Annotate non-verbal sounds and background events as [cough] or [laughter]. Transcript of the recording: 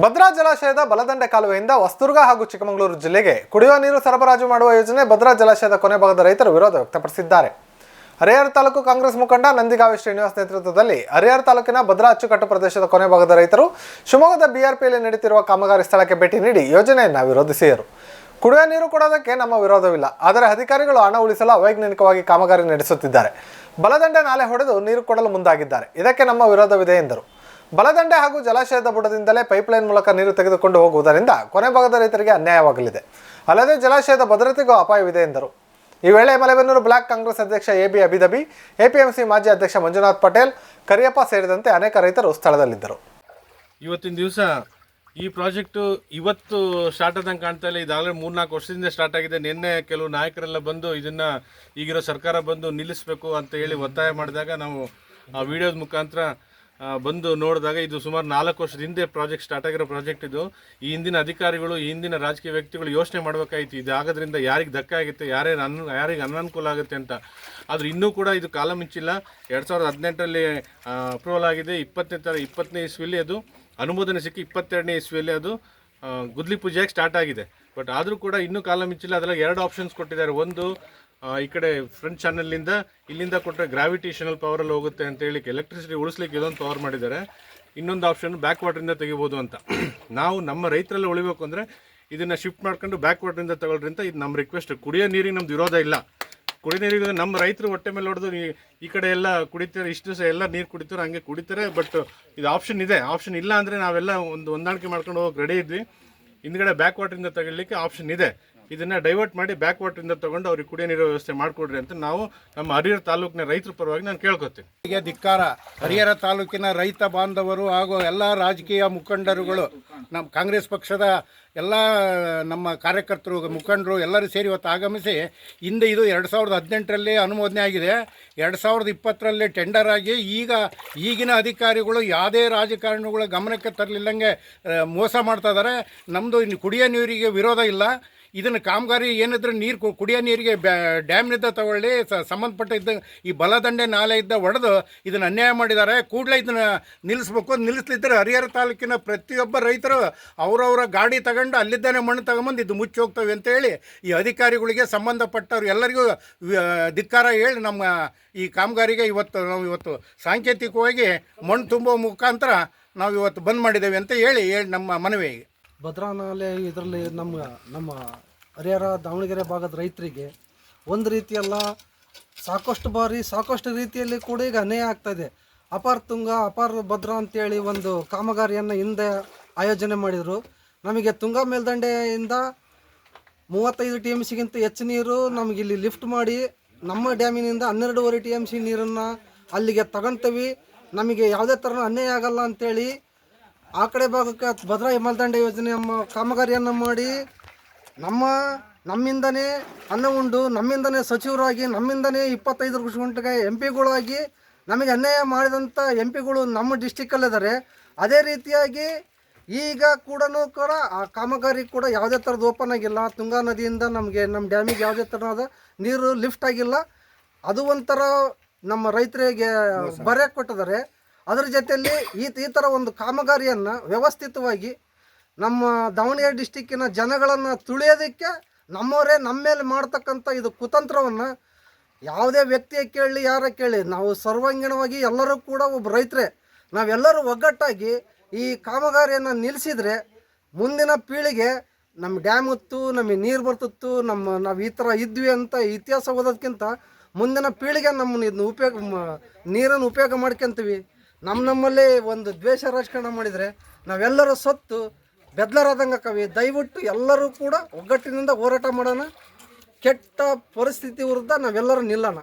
ಭದ್ರಾ ಜಲಾಶಯದ ಬಲದಂಡೆ ಕಾಲುವೆಯಿಂದ ವಸ್ತುರ್ಗ ಹಾಗೂ ಚಿಕ್ಕಮಗಳೂರು ಜಿಲ್ಲೆಗೆ ಕುಡಿಯುವ ನೀರು ಸರಬರಾಜು ಮಾಡುವ ಯೋಜನೆ ಭದ್ರಾ ಜಲಾಶಯದ ಕೊನೆ ಭಾಗದ ರೈತರು ವಿರೋಧ ವ್ಯಕ್ತಪಡಿಸಿದ್ದಾರೆ. ಹರಿಹರ ತಾಲೂಕು ಕಾಂಗ್ರೆಸ್ ಮುಖಂಡ ನಂದಿಗಾವಿ ಶ್ರೀನಿವಾಸ್ ನೇತೃತ್ವದಲ್ಲಿ ಹರಿಹರ ತಾಲೂಕಿನ ಭದ್ರಾ ಅಚ್ಚುಕಟ್ಟು ಪ್ರದೇಶದ ಕೊನೆ ಭಾಗದ ರೈತರು ಶಿವಮೊಗ್ಗದ ಬಿಆರ್ಪಿಯಲ್ಲಿ ನಡೆಯುತ್ತಿರುವ ಕಾಮಗಾರಿ ಸ್ಥಳಕ್ಕೆ ಭೇಟಿ ನೀಡಿ ಯೋಜನೆಯನ್ನು ವಿರೋಧಿಸಿದರು. ಕುಡಿಯುವ ನೀರು ಕೊಡೋದಕ್ಕೆ ನಮ್ಮ ವಿರೋಧವಿಲ್ಲ, ಆದರೆ ಅಧಿಕಾರಿಗಳು ಹಣ ಉಳಿಸಲು ಅವೈಜ್ಞಾನಿಕವಾಗಿ ಕಾಮಗಾರಿ ನಡೆಸುತ್ತಿದ್ದಾರೆ. ಬಲದಂಡೆ ನಾಲೆ ಹೊಡೆದು ನೀರು ಕೊಡಲು ಮುಂದಾಗಿದ್ದಾರೆ. ಇದಕ್ಕೆ ನಮ್ಮ ವಿರೋಧವಿದೆ ಎಂದರು. ಬಲದಂಡೆ ಹಾಗೂ ಜಲಾಶಯದ ಬುಡದಿಂದಲೇ ಪೈಪ್ಲೈನ್ ಮೂಲಕ ನೀರು ತೆಗೆದುಕೊಂಡು ಹೋಗುವುದರಿಂದ ಕೊನೆ ಭಾಗದ ರೈತರಿಗೆ ಅನ್ಯಾಯವಾಗಲಿದೆ. ಅಲ್ಲದೆ ಜಲಾಶಯದ ಭದ್ರತೆಗೂ ಅಪಾಯವಿದೆ ಎಂದರು. ಈ ವೇಳೆ ಮಲೆಬೆನ್ನೂರು ಬ್ಲಾಕ್ ಕಾಂಗ್ರೆಸ್ ಅಧ್ಯಕ್ಷ ಎ ಬಿ ಅಬಿದಬಿ, ಎಪಿಎಂಸಿ ಮಾಜಿ ಅಧ್ಯಕ್ಷ ಮಂಜುನಾಥ್ ಪಟೇಲ್, ಕರಿಯಪ್ಪ ಸೇರಿದಂತೆ ಅನೇಕ ರೈತರು ಸ್ಥಳದಲ್ಲಿದ್ದರು. ಇವತ್ತಿನ ದಿವಸ ಈ ಪ್ರಾಜೆಕ್ಟು ಇವತ್ತು ಸ್ಟಾರ್ಟ್ ಆದಂಗೆ ಕಾಣ್ತಾ ಇಲ್ಲ. ಇದಾಗಲೇ ಮೂರ್ನಾಲ್ಕು ವರ್ಷದಿಂದ ಸ್ಟಾರ್ಟ್ ಆಗಿದೆ. ನಿನ್ನೆ ಕೆಲವು ನಾಯಕರೆಲ್ಲ ಬಂದು ಇದನ್ನ ಈಗಿರೋ ಸರ್ಕಾರ ಬಂದು ನಿಲ್ಲಿಸಬೇಕು ಅಂತ ಹೇಳಿ ಒತ್ತಾಯ ಮಾಡಿದಾಗ ನಾವು ಆ ವಿಡಿಯೋದ ಮುಖಾಂತರ ಬಂದು ನೋಡಿದಾಗ ಇದು ಸುಮಾರು ನಾಲ್ಕು ವರ್ಷದ ಹಿಂದೆ ಪ್ರಾಜೆಕ್ಟ್ ಸ್ಟಾರ್ಟ್ ಆಗಿರೋ ಪ್ರಾಜೆಕ್ಟ್ ಇದು. ಈ ಹಿಂದಿನ ಅಧಿಕಾರಿಗಳು, ಈ ಹಿಂದಿನ ರಾಜಕೀಯ ವ್ಯಕ್ತಿಗಳು ಯೋಚನೆ ಮಾಡಬೇಕಾಗಿತ್ತು ಇದು ಆಗೋದ್ರಿಂದ ಯಾರಿಗೆ ಧಕ್ಕೆ ಆಗುತ್ತೆ, ಯಾರೇ ಅನ್, ಯಾರಿಗೆ ಅನಾನುಕೂಲ ಆಗುತ್ತೆ ಅಂತ. ಆದರೆ ಇನ್ನೂ ಕೂಡ ಇದು ಕಾಲ ಮಿಂಚಿಲ್ಲ. ಎರಡು ಸಾವಿರದ ಹದಿನೆಂಟರಲ್ಲಿ ಅಪ್ರೂವಲ್ ಆಗಿದೆ. ಇಪ್ಪತ್ತನೇ ತರ, ಇಪ್ಪತ್ತನೇ ಇಸ್ವಿಯಲ್ಲಿ ಅದು, ಅನುಮೋದನೆ ಸಿಕ್ಕಿ ಇಪ್ಪತ್ತೆರಡನೇ ಇಸ್ವಿಯಲ್ಲಿ ಅದು ಗುದ್ಲಿ ಪೂಜೆಯಾಗಿ ಸ್ಟಾರ್ಟ್ ಆಗಿದೆ. ಬಟ್ ಆದರೂ ಕೂಡ ಇನ್ನೂ ಕಾಲ ಮಿಂಚಿಲ್ಲ. ಅದರಲ್ಲಿ ಎರಡು ಆಪ್ಷನ್ಸ್ ಕೊಟ್ಟಿದ್ದಾರೆ. ಒಂದು ಈ ಕಡೆ ಫ್ರಂಟ್ ಚಾನಲ್ನಿಂದ ಇಲ್ಲಿಂದ ಕೊಟ್ಟರೆ ಗ್ರಾವಿಟೇಷನಲ್ ಪವರಲ್ಲಿ ಹೋಗುತ್ತೆ ಅಂತ ಹೇಳಿ ಎಲೆಕ್ಟ್ರಿಸಿಟಿ ಉಳಿಸ್ಲಿಕ್ಕೆ ಇದೊಂದು ಪವರ್ ಮಾಡಿದ್ದಾರೆ. ಇನ್ನೊಂದು ಆಪ್ಷನ್ ಬ್ಯಾಕ್ ವಾಟರಿಂದ ತೆಗಿಬೋದು ಅಂತ. [clears throat] ನಾವು ನಮ್ಮ ರೈತರಲ್ಲಿ ಉಳಿಬೇಕು ಅಂದರೆ ಇದನ್ನು ಶಿಫ್ಟ್ ಮಾಡ್ಕೊಂಡು ಬ್ಯಾಕ್ ವಾಟರಿಂದ ಅಂತ ಇದು ನಮ್ಮ ರಿಕ್ವೆಸ್ಟ್ ಕುಡಿಯೋ ನೀರಿಗೆ ನಮ್ದು ವಿರೋಧ ಇಲ್ಲ. ಕುಡಿ ನೀರಿಗೆ ನಮ್ಮ ರೈತರು ಹೊಟ್ಟೆ ಮೇಲೆ ಹೊಡೆದು ಈ- ಈ ಕಡೆ ಎಲ್ಲ ಕುಡಿತಾರೆ, ಇಷ್ಟು ದಿವಸ ಎಲ್ಲ ನೀರು ಕುಡಿತಾರೆ, ಹಂಗೆ ಕುಡಿತಾರೆ ಬಟ್ ಇದು ಆಪ್ಷನ್ ಇದೆ. ಆಪ್ಷನ್ ಇಲ್ಲ ಅಂದರೆ ನಾವೆಲ್ಲ ಒಂದು ಹೊಂದಾಣಿಕೆ ಮಾಡ್ಕೊಂಡು ಹೋಗಕ್ಕೆ ರೆಡಿ ಇದ್ವಿ. ಹಿಂದ್ಗಡೆ ಬ್ಯಾಕ್ ವಾಟರಿಂದ ತಗೊಳ್ಲಿಕ್ಕೆ ಆಪ್ಷನ್ ಇದೆ. ಇದನ್ನ ಡೈವರ್ಟ್ ಮಾಡಿ ಬ್ಯಾಕ್ ವಾಟರಿಂದ ತಗೊಂಡು ಅವ್ರಿಗೆ ಕುಡಿಯೋ ನೀರು ವ್ಯವಸ್ಥೆ ಮಾಡಿಕೊಡ್ರಿ ಅಂತ ನಾವು ನಮ್ಮ ಹರಿಹರ ತಾಲೂಕಿನ ರೈತರ ಪರವಾಗಿ ನಾನು ಕೇಳ್ಕೊತೀನಿ. ಈಗ ಧಿಕ್ಕಾರ. ಹರಿಹರ ತಾಲೂಕಿನ ರೈತ ಬಾಂಧವರು ಹಾಗೂ ಎಲ್ಲ ರಾಜಕೀಯ ಮುಖಂಡರುಗಳು, ನಮ್ಮ ಕಾಂಗ್ರೆಸ್ ಪಕ್ಷದ ಎಲ್ಲ, ನಮ್ಮ ಕಾರ್ಯಕರ್ತರು, ಮುಖಂಡರು ಎಲ್ಲರೂ ಸೇರಿ ಇವತ್ತು ಆಗಮಿಸಿ ಹಿಂದೆ ಇದು ಎರಡು ಸಾವಿರದ ಹದಿನೆಂಟರಲ್ಲಿ ಅನುಮೋದನೆ ಆಗಿದೆ. ಎರಡು ಸಾವಿರದ ಇಪ್ಪತ್ತರಲ್ಲಿ ಟೆಂಡರ್ ಆಗಿ ಈಗ ಈಗಿನ ಅಧಿಕಾರಿಗಳು ಯಾವುದೇ ರಾಜಕಾರಣಿಗಳ ಗಮನಕ್ಕೆ ತರಲಿಲ್ಲಂಗೆ ಮೋಸ ಮಾಡ್ತಾ ಇದ್ದಾರೆ. ನಮ್ಮದು ಇನ್ನು ಕುಡಿಯೋ ನೀರಿಗೆ ವಿರೋಧ ಇಲ್ಲ. ಇದನ್ನು ಕಾಮಗಾರಿ ಏನಿದ್ರೆ ನೀರು ಕುಡಿಯೋ ನೀರಿಗೆ ಡ್ಯಾಮ್ನಿಂದ ತಗೊಳ್ಳಿ ಸಂಬಂಧಪಟ್ಟ ಇದ್ದ ಈ ಬಲದಂಡೆ ನಾಲೆ ಇದ್ದ ಒಡೆದು ಇದನ್ನು ಅನ್ಯಾಯ ಮಾಡಿದ್ದಾರೆ ಕೂಡಲೇ ಇದನ್ನು ನಿಲ್ಲಿಸ್ಬೇಕು ನಿಲ್ಲಿಸ್ಲಿದ್ರೆ ಹರಿಹರ ತಾಲೂಕಿನ ಪ್ರತಿಯೊಬ್ಬ ರೈತರು ಅವರವರ ಗಾಡಿ ತಗೊಂಡು ಅಲ್ಲಿದ್ದಾನೆ ಮಣ್ಣು ತಗೊಂಬಂದು ಇದು ಮುಚ್ಚಿ ಹೋಗ್ತವೆ ಅಂತೇಳಿ ಈ ಅಧಿಕಾರಿಗಳಿಗೆ ಸಂಬಂಧಪಟ್ಟವ್ರು ಎಲ್ಲರಿಗೂ ಧಿಕ್ಕಾರ ಹೇಳಿ ನಮ್ಮ ಈ ಕಾಮಗಾರಿಗೆ ಇವತ್ತು ನಾವು ಇವತ್ತು ಸಾಂಕೇತಿಕವಾಗಿ ಮಣ್ಣು ತುಂಬೋ ಮುಖಾಂತರ ನಾವು ಇವತ್ತು ಬಂದ್ ಮಾಡಿದ್ದೇವೆ ಅಂತ ಹೇಳಿ ಹೇಳಿ ನಮ್ಮ ಮನವಿ ಭದ್ರಾ ನಾಲೆ ಇದರಲ್ಲಿ ನಮ್ಮ ನಮ್ಮ ಹರಿಹರ, ದಾವಣಗೆರೆ ಭಾಗದ ರೈತರಿಗೆ ಒಂದು ರೀತಿಯಲ್ಲ ಸಾಕಷ್ಟು ಬಾರಿ, ಸಾಕಷ್ಟು ರೀತಿಯಲ್ಲಿ ಕೂಡ ಈಗ ಅನ್ಯಾಯ ಆಗ್ತಾ ಇದೆ. ಅಪಾರ ತುಂಗ, ಅಪಾರ ಭದ್ರಾ ಅಂತೇಳಿ ಒಂದು ಕಾಮಗಾರಿಯನ್ನು ಹಿಂದೆ ಆಯೋಜನೆ ಮಾಡಿದರು. ನಮಗೆ ತುಂಗಾ ಮೇಲ್ದಂಡೆಯಿಂದ ಮೂವತ್ತೈದು ಟಿ ಎಂ ಸಿಗಿಂತ ಹೆಚ್ಚು ನೀರು ನಮಗೆ ಇಲ್ಲಿ ಲಿಫ್ಟ್ ಮಾಡಿ ನಮ್ಮ ಡ್ಯಾಮಿನಿಂದ ಹನ್ನೆರಡೂವರೆ ಟಿ ಎಂ ಸಿ ನೀರನ್ನು ಅಲ್ಲಿಗೆ ತಗೊಂತೀವಿ. ನಮಗೆ ಯಾವುದೇ ಥರ ಅನ್ಯಾಯ ಆಗಲ್ಲ ಅಂತೇಳಿ ಆ ಕಡೆ ಭಾಗಕ್ಕೆ ಭದ್ರಾ ಹಿಮಲ್ದಂಡೆ ಯೋಜನೆ ನಮ್ಮ ಕಾಮಗಾರಿಯನ್ನು ಮಾಡಿ ನಮ್ಮ ನಮ್ಮಿಂದನೇ ಅನ್ನ ಉಂಡು ನಮ್ಮಿಂದನೇ ಸಚಿವರಾಗಿ ನಮ್ಮಿಂದನೇ ಇಪ್ಪತ್ತೈದು ವರ್ಷ ಗಂಟೆಗೆ ಎಂ ಪಿಗಳಾಗಿ ನಮಗೆ ಅನ್ಯಾಯ ಮಾಡಿದಂಥ ಎಂ ಪಿಗಳು ನಮ್ಮ ಡಿಸ್ಟಿಕ್ಕಲ್ಲಿದ್ದಾರೆ ಅದೇ ರೀತಿಯಾಗಿ ಈಗ ಕೂಡ ಕೂಡ ಆ ಕಾಮಗಾರಿ ಕೂಡ ಯಾವುದೇ ಥರದ ಓಪನ್ ಆಗಿಲ್ಲ. ತುಂಗಾ ನದಿಯಿಂದ ನಮಗೆ ನಮ್ಮ ಡ್ಯಾಮಿಗೆ ಯಾವುದೇ ಥರದ ನೀರು ಲಿಫ್ಟ್ ಆಗಿಲ್ಲ. ಅದು ಒಂಥರ ನಮ್ಮ ರೈತರಿಗೆ ಬರೆ ಕೊಟ್ಟಿದ್ದಾರೆ. ಅದರ ಜೊತೆಯಲ್ಲಿ ಈ ಈ ಥರ ಒಂದು ಕಾಮಗಾರಿಯನ್ನು ವ್ಯವಸ್ಥಿತವಾಗಿ ನಮ್ಮ ದಾವಣಗೆರೆ ಡಿಸ್ಟಿಕ್ಕಿನ ಜನಗಳನ್ನು ತುಳಿಯೋದಕ್ಕೆ ನಮ್ಮವರೇ ನಮ್ಮ ಮೇಲೆ ಮಾಡ್ತಕ್ಕಂಥ ಇದು ಕುತಂತ್ರವನ್ನು ಯಾವುದೇ ವ್ಯಕ್ತಿಯ ಕೇಳಲಿ, ಯಾರ ಕೇಳಿ ನಾವು ಸರ್ವಾಂಗೀಣವಾಗಿ ಎಲ್ಲರೂ ಕೂಡ ಒಬ್ಬ ರೈತರೇ, ನಾವೆಲ್ಲರೂ ಒಗ್ಗಟ್ಟಾಗಿ ಈ ಕಾಮಗಾರಿಯನ್ನು ನಿಲ್ಲಿಸಿದರೆ ಮುಂದಿನ ಪೀಳಿಗೆ ನಮ್ಮ ಡ್ಯಾಮ್ ಇತ್ತು ನಮಗೆ ನೀರು ಬರ್ತಿತ್ತು, ನಮ್ಮ, ನಾವು ಈ ಥರ ಇದ್ವಿ ಅಂತ ಇತಿಹಾಸ ಓದೋದಕ್ಕಿಂತ ಮುಂದಿನ ಪೀಳಿಗೆ ನಮ್ಮನ್ನು ಇದನ್ನ ಉಪಯೋಗ ನೀರನ್ನು ಉಪಯೋಗ ಮಾಡ್ಕೊಂತೀವಿ. ನಮ್ಮ ನಮ್ಮಲ್ಲಿ ಒಂದು ದ್ವೇಷ ರಾಜಕಾರಣ ಮಾಡಿದರೆ ನಾವೆಲ್ಲರೂ ಸತ್ತು ಬೆದ್ಲರಾದಂಗೆ ಕವಿ, ದಯವಿಟ್ಟು ಎಲ್ಲರೂ ಕೂಡ ಒಗ್ಗಟ್ಟಿನಿಂದ ಹೋರಾಟ ಮಾಡೋಣ. ಕೆಟ್ಟ ಪರಿಸ್ಥಿತಿ ವಿರುದ್ಧ ನಾವೆಲ್ಲರೂ ನಿಲ್ಲೋಣ.